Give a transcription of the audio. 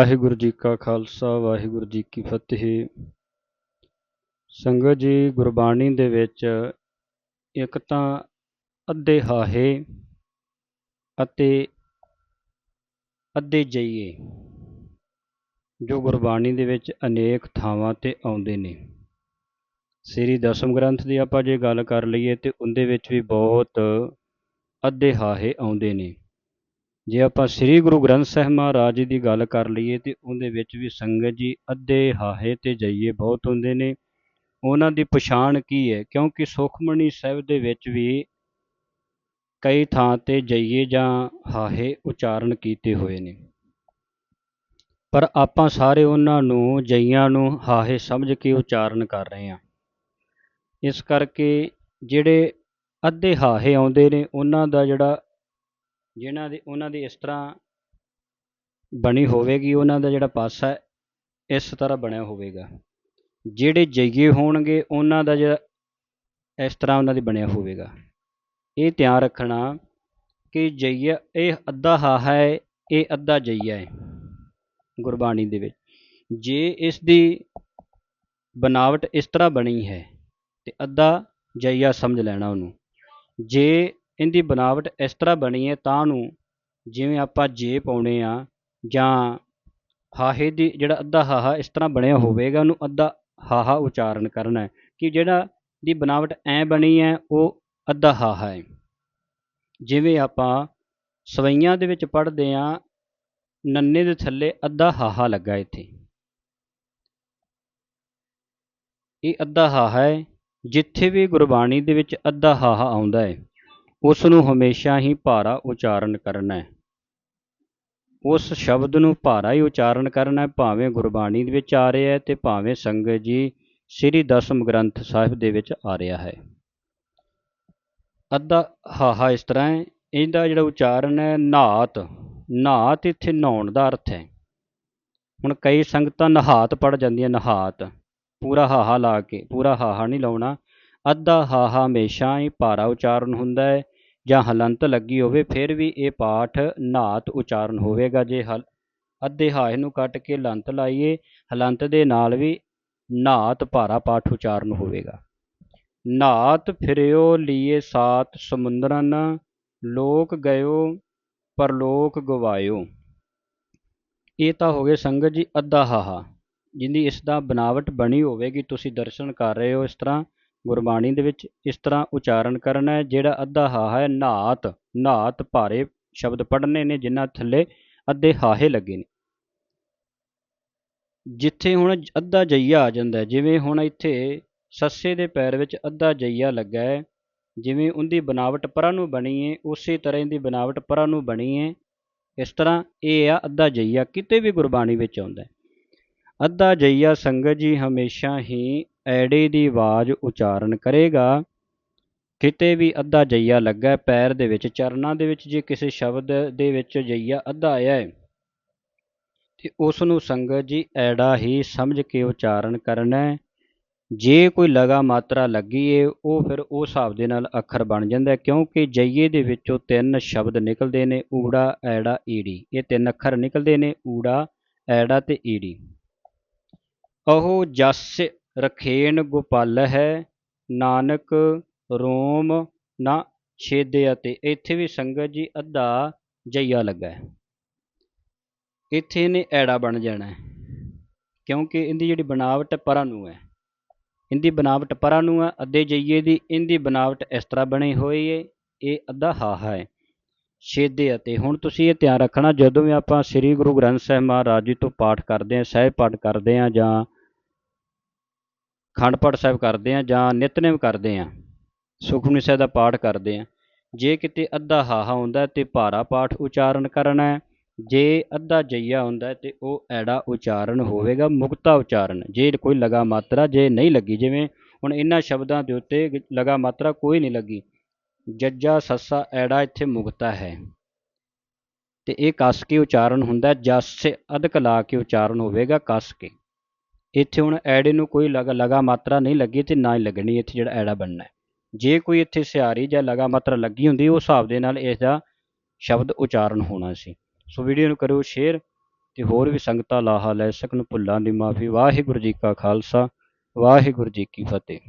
ਵਾਹਿਗੁਰੂ ਜੀ ਕਾ ਖਾਲਸਾ, ਵਾਹਿਗੁਰੂ ਜੀ ਕੀ ਫਤਿਹ। ਸੰਗਤ ਜੀ, ਗੁਰਬਾਣੀ ਦੇ ਵਿੱਚ ਇੱਕ ਤਾਂ ਅੱਧੇ ਹਾਹੇ ਅਤੇ ਅੱਧੇ ਜਈਏ, ਜੋ ਗੁਰਬਾਣੀ ਦੇ ਵਿੱਚ ਅਨੇਕ ਥਾਵਾਂ ਤੇ ਆਉਂਦੇ ਨੇ। ਸ੍ਰੀ ਦਸਮ ਗ੍ਰੰਥ ਦੀ ਆਪਾਂ ਜੇ ਗੱਲ ਕਰ ਲਈਏ ਤੇ ਉਹਦੇ ਵਿੱਚ ਵੀ ਬਹੁਤ ਅੱਧੇ ਹਾਹੇ ਆਉਂਦੇ ਨੇ। ਜੇ ਆਪਾਂ ਸ੍ਰੀ ਗੁਰੂ ਗ੍ਰੰਥ ਸਾਹਿਬ ਮਹਾਰਾਜ ਜੀ ਦੀ ਗੱਲ ਕਰ ਲਈਏ ਤੇ ਉਹਦੇ ਵਿੱਚ ਵੀ ਸੰਗਤ ਜੀ ਅੱਧੇ ਹਾਹੇ ਤੇ ਜਈਏ ਬਹੁਤ ਹੁੰਦੇ ਨੇ। ਉਹਨਾਂ ਦੀ ਪਛਾਣ ਕੀ ਹੈ? ਕਿਉਂਕਿ ਸੁਖਮਣੀ ਸਾਹਿਬ ਦੇ ਵਿੱਚ ਵੀ ਕਈ ਥਾਂ ਤੇ ਜਈਏ ਜਾਂ ਹਾਹੇ ਉਚਾਰਨ ਕੀਤੇ ਹੋਏ ਨੇ। ਪਰ ਆਪਾਂ ਸਾਰੇ ਉਹਨਾਂ ਨੂੰ, ਜਈਆਂ ਨੂੰ ਹਾਹੇ ਸਮਝ ਕੇ ਉਚਾਰਨ ਕਰ ਰਹੇ ਹਾਂ। ਇਸ ਕਰਕੇ ਜਿਹੜੇ ਅੱਧੇ ਹਾਹੇ ਆਉਂਦੇ ਨੇ, ਉਹਨਾਂ ਦਾ ਜਿਹੜਾ ਜਿਨ੍ਹਾਂ ਦੇ, ਉਹਨਾਂ ਦੀ ਇਸ ਤਰ੍ਹਾਂ ਬਣੀ ਹੋਵੇਗੀ, ਉਹਨਾਂ ਦਾ ਜਿਹੜਾ ਪਾਸਾ ਇਸ ਤਰ੍ਹਾਂ ਬਣਿਆ ਹੋਵੇਗਾ। ਜਿਹੜੇ ਜਈਏ ਹੋਣਗੇ, ਉਹਨਾਂ ਦਾ ਜਿਹੜਾ ਇਸ ਤਰ੍ਹਾਂ ਉਹਨਾਂ ਦੀ ਬਣਿਆ ਹੋਵੇਗਾ। ਇਹ ਧਿਆਨ ਰੱਖਣਾ ਕਿ ਜਈਆ, ਇਹ ਅੱਧਾ ਹਾਹਾ ਹੈ, ਇਹ ਅੱਧਾ ਜਈਆ ਹੈ, ਗੁਰਬਾਣੀ ਦੇ ਵਿੱਚ। ਜੇ ਇਸ ਦੀ ਬਨਾਵਟ ਇਸ ਤਰ੍ਹਾਂ ਬਣੀ ਹੈ, ਤੇ ਅੱਧਾ ਜਈਆ ਸਮਝ ਲੈਣਾ ਉਹਨੂੰ। ਜੇ ਇਹਦੀ ਬਨਾਵਟ ਇਸ ਤਰ੍ਹਾਂ ਬਣੀ ਹੈ ਤਾਂ ਨੂੰ ਜਿਵੇਂ ਆਪਾਂ ਜੇ ਪਾਉਣੇ ਆ ਜਾਂ ਹਾਹੇ ਦੀ ਜਿਹੜਾ ਅੱਧਾ ਹਾਹਾ ਇਸ ਤਰ੍ਹਾਂ ਬਣਿਆ ਹੋਵੇਗਾ ਉਹਨੂੰ ਅੱਧਾ ਹਾਹਾ ਉਚਾਰਨ ਕਰਨਾ ਕਿ ਜਿਹੜਾ ਦੀ ਬਨਾਵਟ ਐ ਬਣੀ ਹੈ ਉਹ ਅੱਧਾ ਹਾਹਾ ਹੈ। ਜਿਵੇਂ ਆਪਾਂ ਸਵਈਆਂ ਦੇ ਵਿੱਚ ਪੜ੍ਹਦੇ ਆ ਨੰਨੇ ਦੇ ਥੱਲੇ ਅੱਧਾ ਹਾਹਾ ਲੱਗਾ ਇੱਥੇ। ਇਹ ਅੱਧਾ ਹਾਹਾ ਹੈ ਜਿੱਥੇ ਵੀ ਗੁਰਬਾਣੀ ਦੇ ਵਿੱਚ ਅੱਧਾ ਹਾਹਾ ਆਉਂਦਾ ਹੈ। ਉਸ ਨੂੰ ਹਮੇਸ਼ਾ ਹੀ ਭਾਰਾ ਉਚਾਰਨ ਕਰਨਾ ਹੈ। ਉਸ ਸ਼ਬਦ ਨੂੰ ਭਾਰਾ ਹੀ ਉਚਾਰਨ ਕਰਨਾ ਹੈ, ਭਾਵੇਂ ਗੁਰਬਾਣੀ ਦੇ ਵਿੱਚ ਆ ਰਿਹਾ ਹੈ ਤੇ ਭਾਵੇਂ ਸੰਗਤ ਜੀ ਸ੍ਰੀ ਦਸਮ ਗ੍ਰੰਥ ਸਾਹਿਬ ਦੇ ਵਿੱਚ ਆ ਰਿਹਾ ਹੈ। ਅੱਧਾ ਹਾਹਾ ਇਸ ਤਰ੍ਹਾਂ ਹੈ, ਇਹਦਾ ਜਿਹੜਾ ਉਚਾਰਨ ਹੈ, ਨਾਤ। ਨਾਤ ਇੱਥੇ ਨਹਾਉਣ ਦਾ ਅਰਥ ਹੈ। ਹੁਣ ਕਈ ਸੰਗਤਾਂ ਨਹਾਤ ਪੜ ਜਾਂਦੀਆਂ, ਨਹਾਤ। ਪੂਰਾ ਹਾਹਾ ਲਾ ਕੇ, ਪੂਰਾ ਹਾਹਾ ਨਹੀਂ ਲਾਉਣਾ। ਅੱਧਾ ਹਾਹਾ ਹਮੇਸ਼ਾ ਹੀ ਭਾਰਾ ਉਚਾਰਨ ਹੁੰਦਾ ਹੈ ਜਾਂ ਹਲੰਤ ਲੱਗੀ ਹੋਵੇ, ਫਿਰ ਵੀ ਇਹ ਪਾਠ ਨਾਤ ਉਚਾਰਨ ਹੋਵੇਗਾ। ਜੇ ਹਲ, ਅੱਧੇ ਹਾਹੇ ਨੂੰ ਕੱਟ ਕੇ ਲੰਤ ਲਾਈਏ, ਹਲੰਤ ਦੇ ਨਾਲ ਵੀ ਨਾਤ ਭਾਰਾ ਪਾਠ ਉਚਾਰਨ ਹੋਵੇਗਾ। ਨਾਤ ਫਿਰਿਓ ਲੀਏ ਸਾਤ ਸਮੁੰਦਰਨ, ਲੋਕ ਗਇਓ ਪਰਲੋਕ ਗਵਾਇਓ। ਇਹ ਤਾਂ ਹੋ ਗਏ ਸੰਗਤ ਜੀ ਅੱਧਾ ਹਾਹਾ, ਜਿੰਦੀ ਇਸ ਦਾ ਬਨਾਵਟ ਬਣੀ ਹੋਵੇਗੀ, ਤੁਸੀਂ ਦਰਸ਼ਨ ਕਰ ਰਹੇ ਹੋ ਇਸ ਤਰ੍ਹਾਂ। ਗੁਰਬਾਣੀ ਦੇ ਵਿੱਚ ਇਸ ਤਰ੍ਹਾਂ ਉਚਾਰਨ ਕਰਨਾ ਹੈ, ਜਿਹੜਾ ਅੱਧਾ ਹਾਹਾ ਹੈ, ਨਾਤ ਨਾਤ ਭਾਰੇ ਸ਼ਬਦ ਪੜ੍ਹਨੇ ਨੇ, ਜਿਨ੍ਹਾਂ ਥੱਲੇ ਅੱਧੇ ਹਾਹੇ ਲੱਗੇ ਨੇ। ਜਿੱਥੇ ਹੁਣ ਅੱਧਾ ਜਈਆ ਆ ਜਾਂਦਾ ਜਿਵੇਂ ਹੁਣ ਇੱਥੇ ਸੱਸੇ ਦੇ ਪੈਰ ਵਿੱਚ ਅੱਧਾ ਜਈਆ ਲੱਗਾ ਹੈ, ਜਿਵੇਂ ਉਹਦੀ ਬਨਾਵਟ ਪਰਾਂ ਨੂੰ ਬਣੀ ਹੈ ਉਸੇ ਤਰ੍ਹਾਂ ਦੀ ਬਨਾਵਟ ਪਰਾਂ ਨੂੰ ਬਣੀ ਹੈ ਇਸ ਤਰ੍ਹਾਂ ਇਹ ਆ ਅੱਧਾ ਜਈਆ ਕਿਤੇ ਵੀ ਗੁਰਬਾਣੀ ਵਿੱਚ ਆਉਂਦਾ ਅੱਧਾ ਜਈਆ ਸੰਗਤ ਜੀ ਹਮੇਸ਼ਾ ਹੀ ਐੜੇ ਦੀ ਆਵਾਜ਼ ਉਚਾਰਨ ਕਰੇਗਾ। ਕਿਤੇ ਵੀ ਅੱਧਾ ਜਈਆ ਲੱਗਾ ਪੈਰ ਦੇ ਵਿੱਚ, ਚਰਨਾਂ ਦੇ ਵਿੱਚ, ਜੇ ਕਿਸੇ ਸ਼ਬਦ ਦੇ ਵਿੱਚ ਜਈਆ ਅੱਧਾ ਆਇਆ ਹੈ, ਤੇ ਉਸ ਨੂੰ ਸੰਗਤ ਜੀ ਐੜਾ ਹੀ ਸਮਝ ਕੇ ਉਚਾਰਨ ਕਰਨਾ ਹੈ। ਜੇ ਕੋਈ ਲਗਾ ਮਾਤਰਾ ਲੱਗੀ ਏ, ਉਹ ਫਿਰ ਉਸ ਹਿਸਾਬ ਦੇ ਨਾਲ ਅੱਖਰ ਬਣ ਜਾਂਦਾ ਕਿਉਂਕਿ ਜਈਏ ਦੇ ਵਿੱਚੋਂ ਤਿੰਨ ਸ਼ਬਦ ਨਿਕਲਦੇ ਨੇ, ਊੜਾ, ਐੜਾ, ਈੜੀ। ਇਹ ਤਿੰਨ ਅੱਖਰ ਨਿਕਲਦੇ ਨੇ, ਊੜਾ, ਐੜਾ ਤੇ ਈੜੀ। ਉਹ ਜਸ ਰਖੇਣ ਗੋਪਾਲ ਹੈ, ਨਾਨਕ ਰੋਮ ਨਾ ਛੇਦਿਆ ਤੇ ਇੱਥੇ ਵੀ ਸੰਗਤ ਜੀ ਅੱਧਾ ਜਈਆ ਲੱਗਾ ਇੱਥੇ ਇਹਨੇ ਐੜਾ ਬਣ ਜਾਣਾ ਕਿਉਂਕਿ ਇਹਦੀ ਜਿਹੜੀ ਬਣਾਵਟ ਪਰਾਂ ਨੂੰ ਹੈ। ਇਹਦੀ ਬਣਾਵਟ ਪਰਾਂ ਨੂੰ ਹੈ, ਅੱਧੇ ਜਈਏ ਦੀ ਇਹਦੀ ਬਣਾਵਟ ਇਸ ਤਰ੍ਹਾਂ ਬਣੀ ਹੋਈ ਹੈ, ਇਹ ਅੱਧਾ ਹਾਹਾ ਹੈ। ਛੇਦੇ ਅਤੇ ਹੁਣ ਤੁਸੀਂ ਇਹ ਧਿਆਨ ਰੱਖਣਾ, ਜਦੋਂ ਵੀ ਆਪਾਂ ਸ੍ਰੀ ਗੁਰੂ ਗ੍ਰੰਥ ਸਾਹਿਬ ਮਹਾਰਾਜ ਜੀ ਤੋਂ ਪਾਠ ਕਰਦੇ ਹਾਂ ਸਹਿਜ ਪਾਠ ਕਰਦੇ ਹਾਂ ਜਾਂ ਖੰਡ ਪਾਠ ਸਾਹਿਬ ਕਰਦੇ ਹਾਂ ਜਾਂ ਨਿਤਨੇਮ ਕਰਦੇ ਹਾਂ ਸੁਖਮਨੀ ਸਾਹਿਬ ਦਾ ਪਾਠ ਕਰਦੇ ਹਾਂ, ਜੇ ਕਿਤੇ ਅੱਧਾ ਹਾਹਾ ਹੁੰਦਾ ਤੇ ਭਾਰਾ ਪਾਠ ਉਚਾਰਨ ਕਰਨਾ ਹੈ, ਜੇ ਅੱਧਾ ਜਈਆ ਹੁੰਦਾ ਤੇ ਉਹ ਐੜਾ ਉਚਾਰਨ ਹੋਵੇਗਾ, ਮੁਕਤਾ ਉਚਾਰਨ, ਜੇ ਕੋਈ ਲਗਾ ਮਾਤਰਾ ਜੇ ਨਹੀਂ ਲੱਗੀ, ਜਿਵੇਂ ਹੁਣ ਇਹਨਾਂ ਸ਼ਬਦਾਂ ਦੇ ਉੱਤੇ ਲਗਾ ਮਾਤਰਾ ਕੋਈ ਨਹੀਂ ਲੱਗੀ, ਜੱਜਾ ਸੱਸਾ ਐੜਾ ਇੱਥੇ ਮੁਕਤਾ ਹੈ, ਤੇ ਇਹ ਕੱਸ ਕੇ ਉਚਾਰਨ ਹੁੰਦਾ, ਜਸ ਅਧਕ ਲਾ ਕੇ ਉਚਾਰਨ ਹੋਵੇਗਾ, ਕੱਸ ਕੇ। ਇੱਥੇ ਹੁਣ ਐੜੇ ਨੂੰ ਕੋਈ ਲਗਾ ਲਗਾ ਮਾਤਰਾ ਨਹੀਂ ਲੱਗੀ ਤੇ ਨਾ ਹੀ ਲੱਗਣੀ ਇੱਥੇ ਜਿਹੜਾ ਐੜਾ ਬਣਨਾ ਹੈ। ਜੇ ਕੋਈ ਇੱਥੇ ਸਿਆਰੀ ਜਾਂ ਲਗਾ ਮਾਤਰਾ ਲੱਗੀ ਹੁੰਦੀ, ਉਸ ਹਿਸਾਬ ਦੇ ਨਾਲ ਇਸ ਦਾ ਸ਼ਬਦ ਉਚਾਰਨ ਹੋਣਾ ਸੀ। ਸੋ ਵੀਡੀਓ ਨੂੰ ਕਰੋ ਸ਼ੇਅਰ ਤੇ ਹੋਰ ਵੀ ਸੰਗਤਾਂ ਲਾਹਾ ਲੈ ਸਕਣ ਭੁੱਲਾਂ ਦੀ ਮਾਫੀ। ਵਾਹਿਗੁਰੂ ਜੀ ਕਾ ਖਾਲਸਾ, ਵਾਹਿਗੁਰੂ ਜੀ ਕੀ ਫਤਿਹ।